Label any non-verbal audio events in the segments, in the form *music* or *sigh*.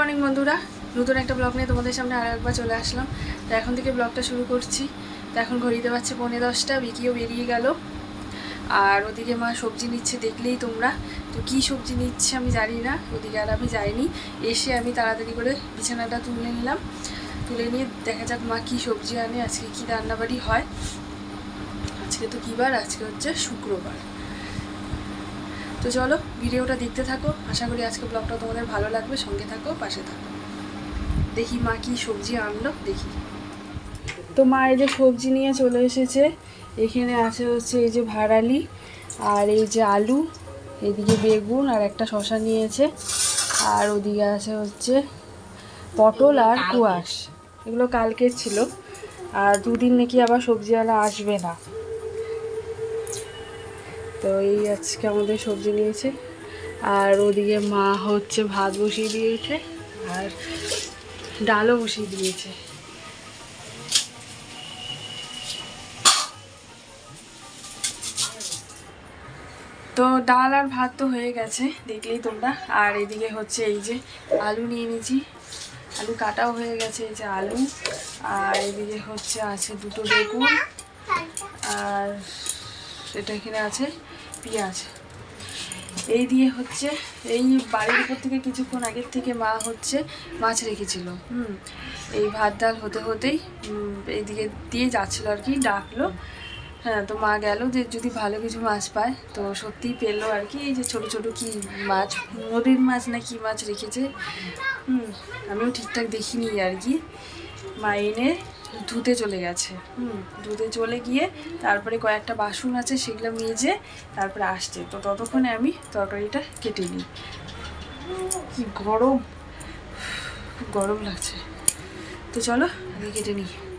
Morning বন্ধুরা। নতুন একটা ব্লগ নিয়ে তোমাদের সামনে আরও একবার চলে আসলাম। তো এখন থেকে ব্লগটা শুরু করছি। তো এখন ঘড়িতে পাচ্ছে পৌনে দশটা, বিকিও বেরিয়ে গেল। আর ওদিকে মা সবজি নিচ্ছে, দেখলেই তোমরা। তো কী সবজি নিচ্ছে আমি জানি না, ওদিকে আর আমি যাইনি। এসে আমি তাড়াতাড়ি করে বিছানাটা তুলে নিলাম। তুলে নিয়ে দেখা যাক মা কী সবজি আনে, আজকে কী রান্নাবাড়ি হয়। আজকে তো কী বার? আজকে হচ্ছে শুক্রবার। তো চলো ভিডিওটা দেখতে থাকো। আশা করি আজকে ব্লগটা তোমাদের ভালো লাগবে। সঙ্গে থাকো পাশে থাকো। দেখি মা কি সবজি আনলো দেখি। তো মা এই যে সবজি নিয়ে চলে এসেছে। এখানে আছে হচ্ছে এই যে ভাড়ালি আর এই যে আলু এদিকে বেগুন আর একটা শশা নিয়েছে। আর ওদিকে আছে হচ্ছে পটল আর কুয়াশ। এগুলো কালকে ছিল। আর দুদিন নাকি আবার সবজিওয়ালা আসবে না। তো এই আজকে আমাদের সবজি নিয়েছে। আর ওদিকে মা হচ্ছে ভাত বসিয়ে দিয়েছে, আর ডালও বসিয়ে দিয়েছে। তো ডাল আর ভাত তো হয়ে গেছে, দেখলেই তোমরা। আর এদিকে হচ্ছে এই যে আলু নিয়ে নিয়েছি। আলু কাটাও হয়ে গেছে, এই যে আলু। আর এদিকে হচ্ছে আছে দুটো বেগুন। আর এটা এখানে আছে পেঁয়াজ। এই দিয়ে হচ্ছে, এই বাড়ির উপর থেকে কিছুক্ষণ আগের থেকে মা হচ্ছে মাছ রেখেছিল, হুম। এই ভাত ডাল হতে হতেই এইদিকে দিয়ে যাচ্ছিল আর কি, ডাকলো। হ্যাঁ তো মা গেল যে যদি ভালো কিছু মাছ পায়, তো সত্যিই পেল আর কি, এই যে ছোট ছোট কি মাছ, নদীর মাছ না কি মাছ রেখেছে, হুম, আমিও ঠিকঠাক দেখিনি আর কি। মা এনে ধুতে চলে গেছে। হুম, ধুতে চলে গিয়ে তারপরে কয়েকটা বাসন আছে সেগুলো মেজে তারপরে আসছে। তো ততক্ষণে আমি তরকারিটা কেটে নিই। কি গরম গরম লাগছে। তো চলো, আমি কেটে নিই।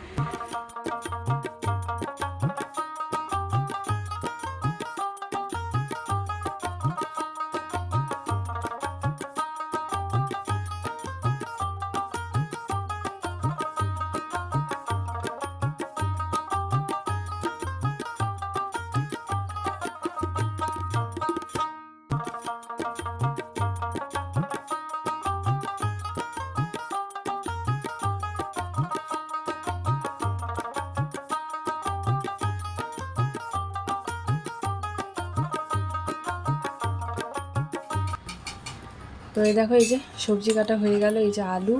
তো এই দেখো, এই যে সবজি কাটা হয়ে গেল। এই যে আলু,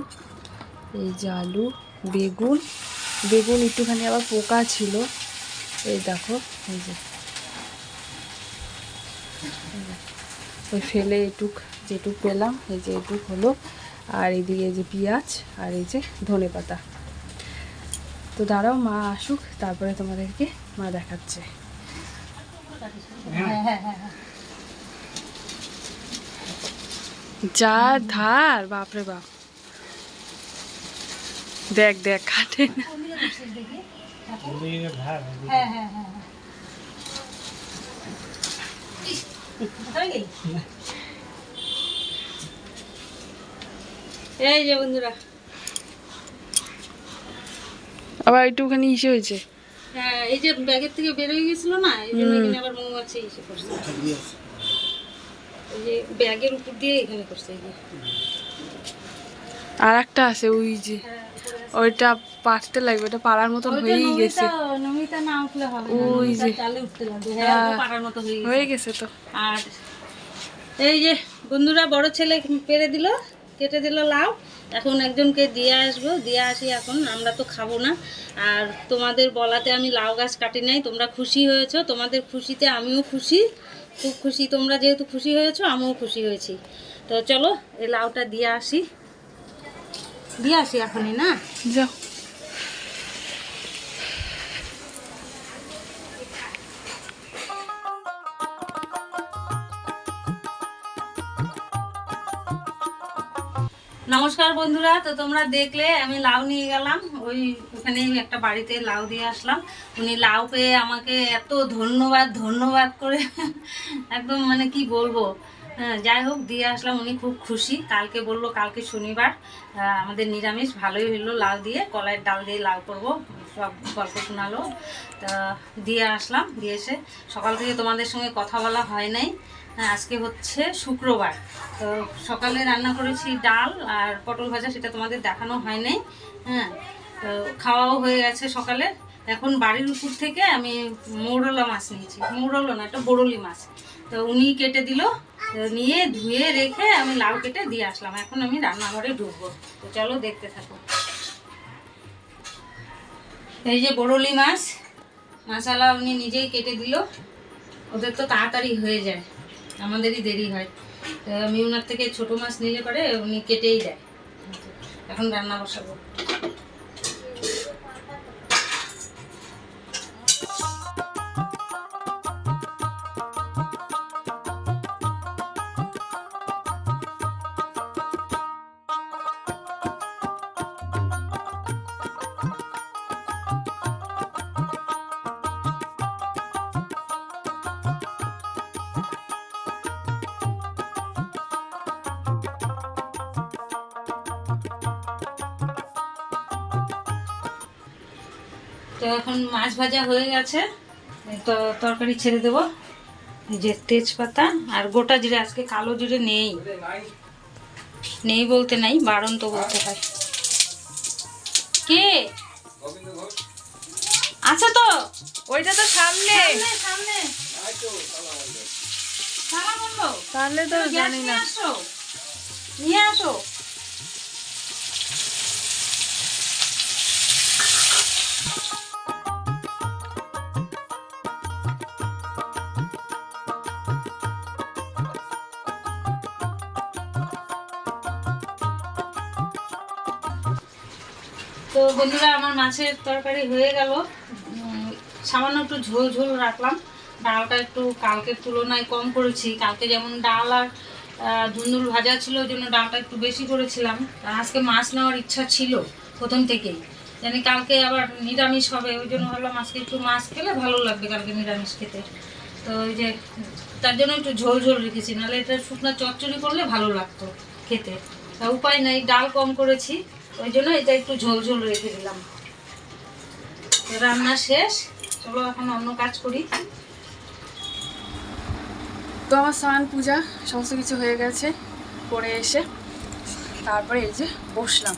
এই যে আলু, বেগুন বেগুন একটুখানি আবার পোকা ছিল। এই দেখো, এই যে। ওই ফেলে এটুক, যেটুক পেলাম, এই যে এটুক হলো। আর এইদিকে এই যে পেঁয়াজ আর এই যে ধনে পাতা। তো দাঁড়াও, মা আসুক, তারপরে তোমাদেরকে মা দেখাচ্ছে। যা ধার বাপরে বাপ। দেখ দেখ কাটে। না এই যে বন্ধুরা। আবার একটুখানি ইসে হয়েছে। হ্যাঁ এই যে ব্যাগের থেকে বের হয়ে গেছিল না এই জন্য আবার মৌমাছি এসে করছে এই যে ব্যাগের উপর দিয়ে এখানে করছে এই যে। আর একটা আছে ওই যে ওইটা পারতে লাগবে ওটা পাড়ার মতন হয়েই গেছে। নমিতা না উঠলে হবে ওই যে। চালে উঠতে লাগবে। হ্যাঁ হ্যাঁ। পাড়ার মতো হয়ে গেছে। হয়ে গেছে তো। আর এই যে বন্ধুরা বড় ছেলে পেরে দিল কেটে দিল লাউ। এখন একজনকে দিয়ে আসব দিয়ে আসি এখন আমরা তো খাব না। আর তোমাদের বলাতে আমি লাউ গাছ কাটি নাই তোমরা খুশি হয়েছো তোমাদের খুশিতে আমিও খুশি। খুব খুশি। তোমরা যেহেতু খুশি হয়েছো আমিও খুশি হয়েছি। তো চলো এই লাউটা দিয়ে আসি। দিয়ে আসি এখনই না? যাও। নমস্কার বন্ধুরা তো তোমরা দেখলে আমি লাউ নিয়ে গেলাম। ওই ওখানে একটা বাড়িতে লাউ দিয়ে আসলাম। উনি লাউ পেয়ে আমাকে এত ধন্যবাদ ধন্যবাদ করে *laughs* একদম মানে কি বলব? হ্যাঁ, যাই হোক দিয়ে আসলাম। উনি খুব খুশি। কালকে বলল কালকে শনিবার। আমাদের নিরামিষ ভালোই হলো লাউ দিয়ে। কলাইয়ের ডাল দিয়ে লাউ করব। সব গল্প শোনালো। তা দিয়ে আসলাম দিয়ে এসে সকাল থেকে তোমাদের সঙ্গে কথা বলা হয় নাই। হ্যাঁ, আজকে হচ্ছে শুক্রবার। তো সকালে রান্না করেছি ডাল আর পটল ভাজা সেটা তোমাদের দেখানো হয় নাই। হ্যাঁ খাওয়াও হয়ে গেছে সকালে। এখন বাড়ির উপর থেকে আমি মৌরলা মাছ নিয়েছি। মৌরলা না, একটা বড়লি মাছ। তো উনি কেটে দিল নিয়ে ধুয়ে রেখে আমি লাউ কেটে দিয়ে আসলাম। এখন আমি রান্নাঘরে ঢুকবো। তো চলো দেখতে থাকো। এই যে বড়লি মাছ মশালা উনি নিজেই কেটে দিল। ওদের তো তাড়াতাড়ি হয়ে যায়, আমাদেরই দেরি হয়। আমি ওনার থেকে ছোট মাছ নিলে পরে উনি কেটেই দেয়। এখন রান্না বসাবো। তো এখন মাছ ভাজা হয়ে গেছে। তো তরকারি ছেড়ে দেবো। এই যে তেজপাতা আর গোটা জিরে আজকে কালো জিরে নেই। নেই বলতে নাই বারণ তো বলতে হয়। কে? আছে তো? ওইটা তো সামনে। সামনে সামনে। তাহলে তো জানি না। আসো। নিয়ে আসো। বন্ধুরা, আমার মাছের তরকারি হয়ে গেল। সামান্য একটু ঝোল ঝোল রাখলাম। ডালটা একটু কালকের তুলনায় কম করেছি। কালকে যেমন ডাল আর ধুন্দুল ভাজা ছিল, ওই জন্য ডালটা একটু বেশি করেছিলাম। আজকে মাছ নেওয়ার ইচ্ছা ছিল প্রথম থেকেই। জানি কালকে আবার নিরামিষ হবে, ওই জন্য ভাবলাম আজকে একটু মাছ খেলে ভালো লাগবে কালকে নিরামিষ খেতে। তো ওই যে, তার জন্য একটু ঝোল ঝোল রেখেছি। নাহলে এটা শুকনো চচ্চড়ি করলে ভালো লাগতো খেতে। তা উপায় নাই, ডাল কম করেছি। ওই জন্য এটা একটু ঝোল ঝোল রেখে দিলাম। তো রান্না শেষ। চলো এখন অন্য কাজ করি। তো আমার স্নান, পূজা, সমস্ত কিছু হয়ে গেছে। করে এসে তারপরে এই যে বসলাম।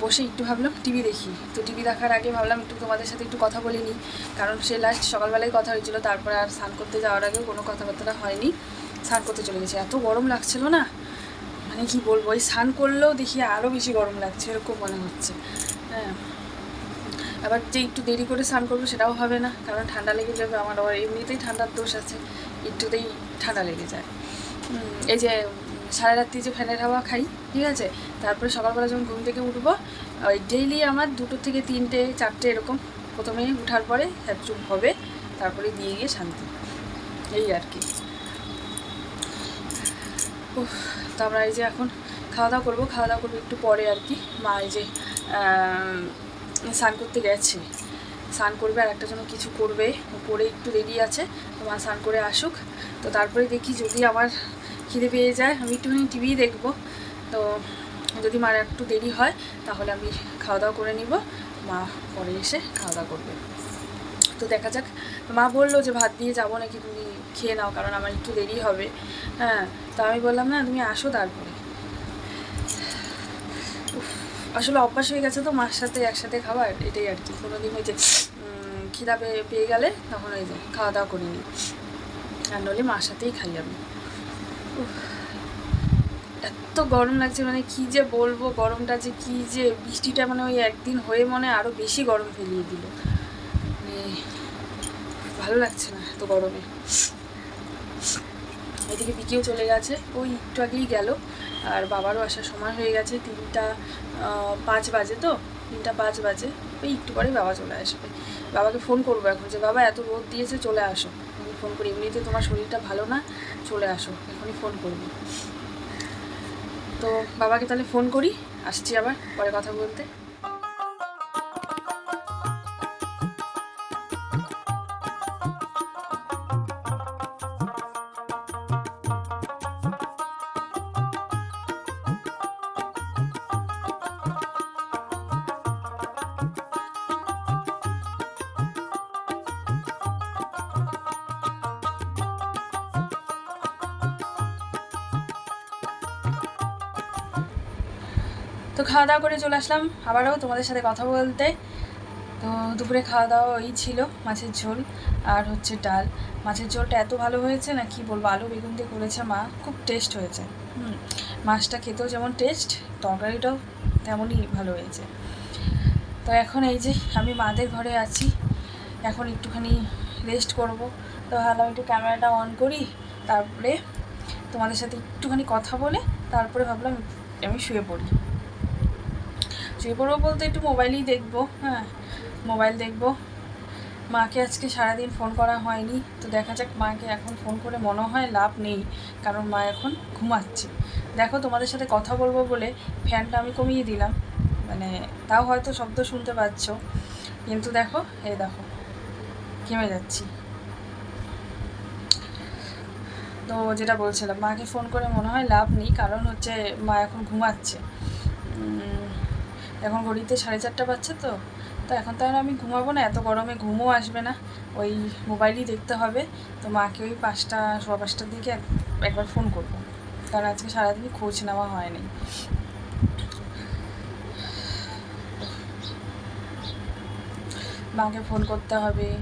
বসে একটু ভাবলাম টিভি দেখি। তো টিভি দেখার আগে ভাবলাম একটু তোমাদের সাথে একটু কথা বলে নিই। কারণ সে লাস্ট সকালবেলায় কথা হয়েছিল। তারপরে আর স্নান করতে যাওয়ার আগেও কোনো কথাবার্তা হয়নি। স্নান করতে চলে গেছে। এত গরম লাগছিল না। মানে কি বলব, ওই স্নান করলেও দেখি আরও বেশি গরম লাগছে, এরকম মনে হচ্ছে। হ্যাঁ। আবার যে একটু দেরি করে স্নান করব সেটাও হবে না, কারণ ঠান্ডা লেগে যাবে আমার আবার এমনিতেই ঠান্ডার দোষ আছে, একটুতেই ঠান্ডা লেগে যায়। এই যে, সারা রাত্রি যে ফ্যানের হাওয়া খাই, ঠিক আছে? তারপরে সকালবেলা যখন ঘুম থেকে উঠবো, ওই ডেইলি আমার দুটো থেকে তিনটে, চারটে এরকম, প্রথমে উঠার পরে চুপ হবে, তারপরে দিয়ে গিয়ে শান্তি। এই আর কি। উফ, আমরা এই যে এখন খাওয়া দাওয়া করব। খাওয়া দাওয়া করব একটু পরে আর কি। মা এই যে স্নান করতে গেছে। স্নান করবে আর একটা জন্য কিছু করবে। পরে একটু দেরি আছে তো মা স্নান করে আসুক। তো তারপরে দেখি যদি আমার খিদে পেয়ে যায় আমি একটুখানি টিভি দেখব। তো যদি মার একটু দেরি হয় তাহলে আমি খাওয়া দাওয়া করে নিব। মা পরে এসে খাওয়া দাওয়া করবে। তো দেখা যাক। মা বলল যে, ভাত দিয়ে যাব নাকি তুমি খেয়ে নাও, কারণ আমার একটু দেরি হবে। হ্যাঁ তো আমি বললাম, না, তুমি আসো তারপরে। আসলে অভ্যাস হয়ে গেছে তো, মার সাথে একসাথে খাবার, এটাই আর কি। কোনো দিন ওই যে খিদা পেয়ে গেলে তখন ওই যে খাওয়া দাওয়া করে নিই। আর নলে মার সাথেই খাই আমি। এত গরম লাগছে মানে কি যে বলব, গরমটা যে কি যে, বৃষ্টিটা মানে ওই একদিন হয়ে মনে আরও বেশি গরম ফেলিয়ে দিল। ভালো লাগছে না এত গরমে। এদিকে বিকেও চলে গেছে, ওই একটু আগেই গেল। আর বাবারও আসার সময় হয়ে গেছে তিনটা পাঁচ বাজে তো? তিনটা পাঁচ বাজে, ওই একটু পরেই বাবা চলে আসবে। বাবাকে ফোন করব এখন যে, বাবা, এত রোদ দিয়েছে, চলে আসো। আমি ফোন করি, এমনিতে তোমার শরীরটা ভালো না, চলে আসো। এখনই ফোন করব। তো বাবাকে তাহলে ফোন করি, আসছি আবার পরে কথা বলতে। তো খাওয়া দাওয়া করে চলে আসলাম আবারও তোমাদের সাথে কথা বলতে। তো দুপুরে খাওয়া দাওয়া ওই ছিল, মাছের ঝোল আর হচ্ছে ডাল। মাছের ঝোলটা এত ভালো হয়েছে না, কি বলব, আলু বেগুন দিয়ে করেছে মা, খুব টেস্ট হয়েছে। হুম, মাছটা খেতেও যেমন টেস্ট তরকারিটাও তেমনই ভালো হয়েছে। তো এখন এই যে আমি মাদের ঘরে আছি, এখন একটুখানি রেস্ট করব। তো ভাবলাম একটু ক্যামেরাটা অন করি, তারপরে তোমাদের সাথে একটুখানি কথা বলে, তারপরে ভাবলাম আমি শুয়ে পড়ি। শুয়ে পড়ব বলতে একটু মোবাইলই দেখব হ্যাঁ মোবাইল দেখব। মাকে আজকে সারাদিন ফোন করা হয়নি, তো দেখা যাক মাকে এখন ফোন করে মনে হয় লাভ নেই, কারণ মা এখন ঘুমাচ্ছে। দেখো তোমাদের সাথে কথা বলব বলে ফ্যানটা আমি কমিয়ে দিলাম মানে তাও হয়তো শব্দ শুনতে পাচ্ছ, কিন্তু দেখো, এই দেখো, ঘেমে যাচ্ছি। তো যেটা বলছিলাম, মাকে ফোন করে মনে হয় লাভ নেই, কারণ হচ্ছে মা এখন ঘুমাচ্ছে। এখন ঘড়িতে সাড়ে চারটা বাজছে তো তো এখন তাহলে আমি ঘুমাবো না, এত গরমে ঘুমও আসবে না। ওই মোবাইলই দেখতে হবে, তো মাকে ওই পাঁচটা, সোয়া পাঁচটার দিকে এক- একবার ফোন করব। কারণ আজকে সারাদিন খোঁজ নেওয়া হয়নি। মাকে ফোন করতে হবে।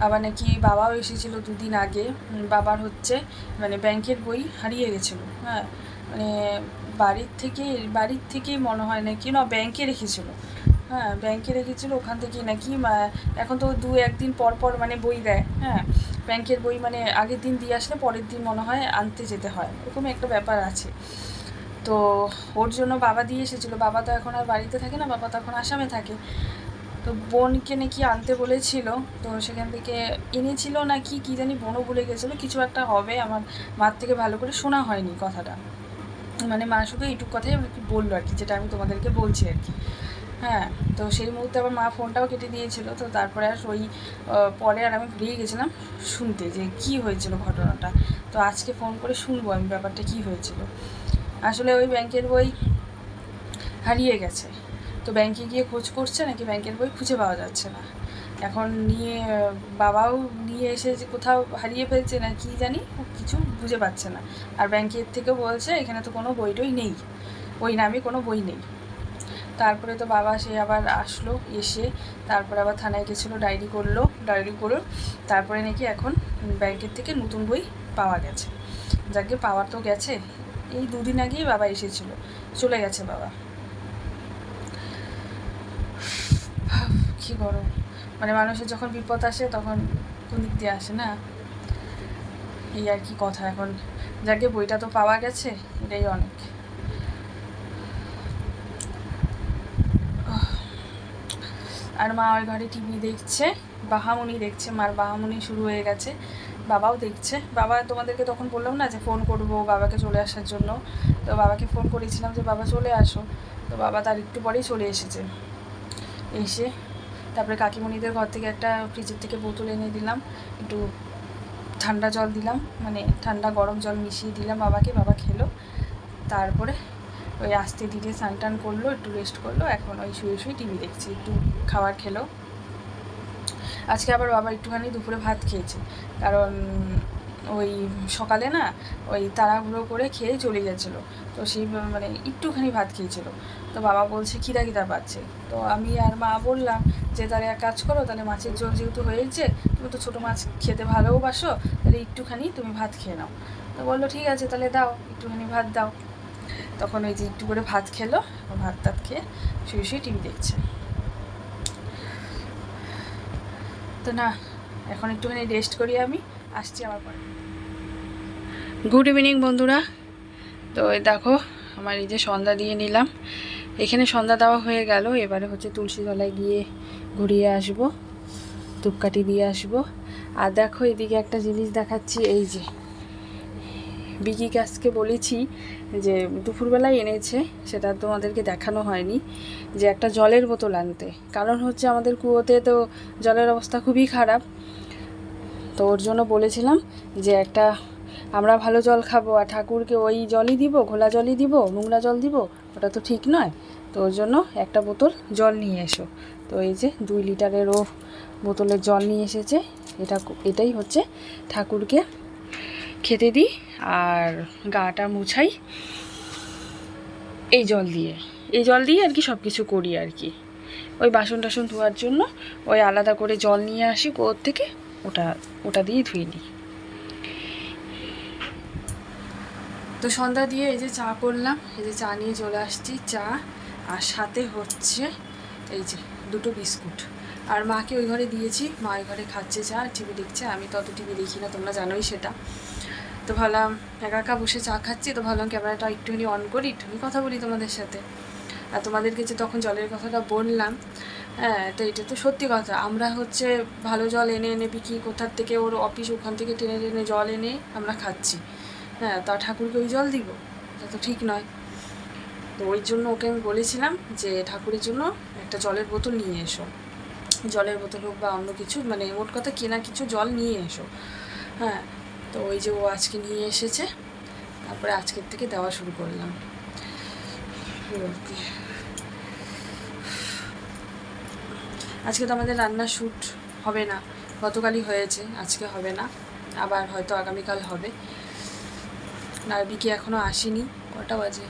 আবার নাকি বাবাও এসেছিল দুদিন আগে বাবার হচ্ছে মানে ব্যাংকের বই হারিয়ে গেছিল হ্যাঁ। মানে বাড়ির থেকে বাড়ির থেকেই মনে হয় নাকি? না ব্যাংকে রেখেছিল। হ্যাঁ ব্যাংকে রেখেছিল, ওখান থেকে নাকি এখন তো দু, একদিন পর পর মানে বই দেয় হ্যাঁ। ব্যাংকের বই মানে আগের দিন দিয়ে আসলে পরের দিন মনে হয় আনতে যেতে হয়, এরকম একটা ব্যাপার আছে। তো ওর জন্য বাবা দিয়ে এসেছিল, বাবা তো এখন আর বাড়িতে থাকে না, বাবা তো এখন আসামে থাকে। তো বোনকে নাকি আনতে বলেছিল, তো সেখান থেকে এনেছিল নাকি, কি জানি বোনও ভুলে গেছিল, কিছু একটা হবে, আমার মার থেকে ভালো করে শোনা হয়নি কথাটা। মানে মা শুধু এইটুক কথাই আমাকে বলল আর কি, যেটা আমি তোমাদেরকে বলছি আর কি। হ্যাঁ তো সেই মুহূর্তে আমার মা ফোনটাও কেটে দিয়েছিল, তো তারপরে আর ওই পরে আর আমি ভুলেই গেছিলাম শুনতে যে কি হয়েছিল ঘটনাটা। তো আজকে ফোন করে শুনব আমি ব্যাপারটা কি হয়েছিল। আসলে ওই ব্যাংকের বই হারিয়ে গেছে। তো ব্যাংকে গিয়ে খোঁজ করছে, নাকি ব্যাংকের বই খুঁজে পাওয়া যাচ্ছে না। এখন নিয়ে, বাবাও নিয়ে এসে যে কোথাও হারিয়ে ফেলছে না কি জানি কিছু বুঝে পাচ্ছে না। আর ব্যাংকের থেকেও বলছে, এখানে তো কোনো বই টই নেই। ওই নামে কোনো বই নেই। তারপরে তো বাবা, সে আবার আসলো, এসে তারপরে আবার থানায় গেছিল, ডায়েরি করল, ডায়েরি করো তারপরে নাকি এখন ব্যাংকের থেকে নতুন বই পাওয়া গেছে। যাকে পাওয়া তো গেছে। এই দুদিন আগেই বাবা এসেছিল। চলে গেছে বাবা। কি গরম। মানে মানুষের যখন বিপদ আসে, তখন কোন দিক দিয়ে আসে না? এই আর কি কথা। এখন যাকে বইটা তো পাওয়া গেছে, এটাই অনেক। আর মা ওই ঘরে টিভি দেখছে, বাহামুনি দেখছে, মার বাহামুনি শুরু হয়ে গেছে, বাবাও দেখছে। বাবা তোমাদেরকে তখন বললাম না যে ফোন করব বাবাকে চলে আসার জন্য? তো বাবাকে ফোন করেছিলাম যে, বাবা চলে আসো। তো বাবা তার একটু পরেই চলে এসেছে। এসে তারপরে কাকিমণিদের ঘর থেকে একটা ফ্রিজের থেকে বোতল এনে দিলাম, একটু ঠান্ডা জল দিলাম মানে ঠান্ডা গরম জল মিশিয়ে দিলাম বাবাকে, বাবা খেলো। তারপরে ওই আস্তে ধীরে স্নান টান করল, একটু রেস্ট করল, এখন ওই শুয়ে শুয়ে টিভি দেখছি, একটু খাবার খেলো। আজকে আবার বাবা একটুখানি দুপুরে ভাত খেয়েছে, কারণ ওই সকালে না ওই তাড়াহুড়ো করে খেয়ে চলে গেছিল। তো সেই মানে একটুখানি ভাত খেয়েছিল। তো বাবা বলছে, খিদা খিদা পাচ্ছে। তো আমি আর মা বললাম যে, তাহলে এক কাজ করো, তাহলে মাছের ঝোল যেহেতু হয়েছে, তুমি তো ছোটো মাছ খেতে ভালোবাসো তাহলে একটুখানি তুমি ভাত খেয়ে নাও। তো বলল, ঠিক আছে, তাহলে দাও, একটুখানি ভাত দাও। তখন ওই যে একটু করে ভাত খেলো, ভাত টাত খেয়ে শুয়ে শুয়ে টিভি দেখছে। তো না, এখন একটুখানি রেস্ট করি আমি, আসছি আমার পরে। গুড ইভিনিং বন্ধুরা। তো দেখো, আমার এই যে সন্ধ্যা দিয়ে নিলাম। এখানে সন্ধ্যা দেওয়া হয়ে গেল। এবারে হচ্ছে তুলসী তলায় গিয়ে ঘুরিয়ে আসব, ধূপকাঠি দিয়ে আসব। আর দেখো, এদিকে একটা জিনিস দেখাচ্ছি, এই যে। বিকি গাছকে বলেছি যে, দুপুরবেলায় এনেছে, সেটা তোমাদেরকে দেখানো হয়নি, যে একটা জলের বোতল আনতে। কারণ হচ্ছে আমাদের কুয়োতে তো জলের অবস্থা খুবই খারাপ। তো ওর জন্য বলেছিলাম যে একটা আমরা ভালো জল খাব আর ঠাকুরকে ওই জলই দিব, ঘোলা জলই দিব, নোংরা জল দিব, ওটা তো ঠিক নয়। তো ওর জন্য একটা বোতল জল নিয়ে এসো। তো এই যে দুই লিটারেরও বোতলের জল নিয়ে এসেছে। এটা এটাই হচ্ছে ঠাকুরকে খেতে দিই আর গাটা মুছাই এই জল দিয়ে। এই জল দিয়ে আর কি সব কিছু করি আর কি। ওই বাসন টাসন ধোয়ার জন্য ওই আলাদা করে জল নিয়ে আসি কুয়োর থেকে, ওটা ওটা দিয়েই ধুয়ে নিই। তো সন্ধ্যা দিয়ে এই যে চা করলাম, এই যে চা নিয়ে চলে আসছি। চা আর সাথে হচ্ছে এই যে দুটো বিস্কুট। আর মাকে ওই ঘরে দিয়েছি, মা ওই ঘরে খাচ্ছে চা, টিভি দেখছে, আমি তো অত টিভি দেখি না, তোমরা জানোই সেটা। তো ভাবলাম, একা একা বসে চা খাচ্ছি, তো ভাবলাম ক্যামেরাটা একটুখানি অন করি, একটুখানি কথা বলি তোমাদের সাথে। আর তোমাদেরকে যে তখন জলের কথাটা বললাম। হ্যাঁ তো এটা তো সত্যি কথা। আমরা হচ্ছে ভালো জল এনে এনে বিক্রি কোথার থেকে, ওর অফিস ওখান থেকে টেনে টেনে জল এনে আমরা খাচ্ছি। হ্যাঁ তা ঠাকুরকে ওই জল দিব। এটা তো ঠিক নয়। তো ওই জন্য ওকে আমি বলেছিলাম যে, ঠাকুরের জন্য একটা জলের বোতল নিয়ে এসো। জলের বোতল হোক বা অন্য কিছু মানে মোট কথা কেনা কিছু জল নিয়ে এসো। হ্যাঁ তো ওই যে ও আজকে নিয়ে এসেছে। তারপরে আজকের থেকে দেওয়া শুরু করলাম। আজকে তো আমাদের রান্নার শ্যুট হবে না। গতকালই হয়েছে, আজকে হবে না। আবার হয়তো আগামীকাল হবে। আর বিকি এখনও আসেনি? কটা বাজে?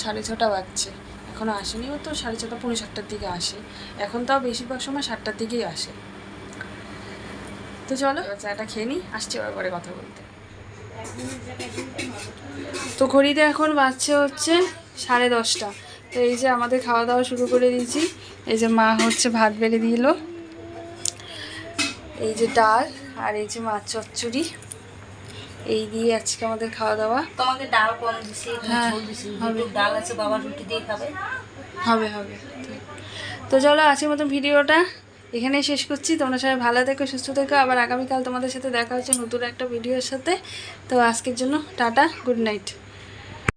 সাড়ে ছটা বাজছে। এখনও আসেনি ও তো সাড়ে ছটা, পৌনে সাতটার দিকে আসে। এখন তাও বেশিরভাগ সময় সাতটার দিকেই আসে। তো চলো চাটা খেয়ে নিই আসছি এবার পরে কথা বলতে। তো ঘড়িতে এখন বাজছে হচ্ছে সাড়ে দশটা। তো এই যে আমাদের খাওয়া দাওয়া শুরু করে দিয়েছি। এই যে মা হচ্ছে ভাত বেড়ে দিল। এই যে ডাল আর এই যে মাছ চচ্চড়ি। এই দিয়ে আজকে আমাদের খাওয়া দাওয়া। তোমাকে ডাল কম দিছি হ্যাঁ, ঝোল দিছি হবে। ডাল আছে বাবা রুটি দিয়ে খাবে। হবে হবে। তো চলো আজকের মতন ভিডিওটা এখানেই শেষ করছি। তোমরা সবাই ভালো থেকো সুস্থ থেকো। আবার আগামীকাল তোমাদের সাথে দেখা হচ্ছে নতুন একটা ভিডিওর সাথে। তো আজকের জন্য টাটা গুড নাইট।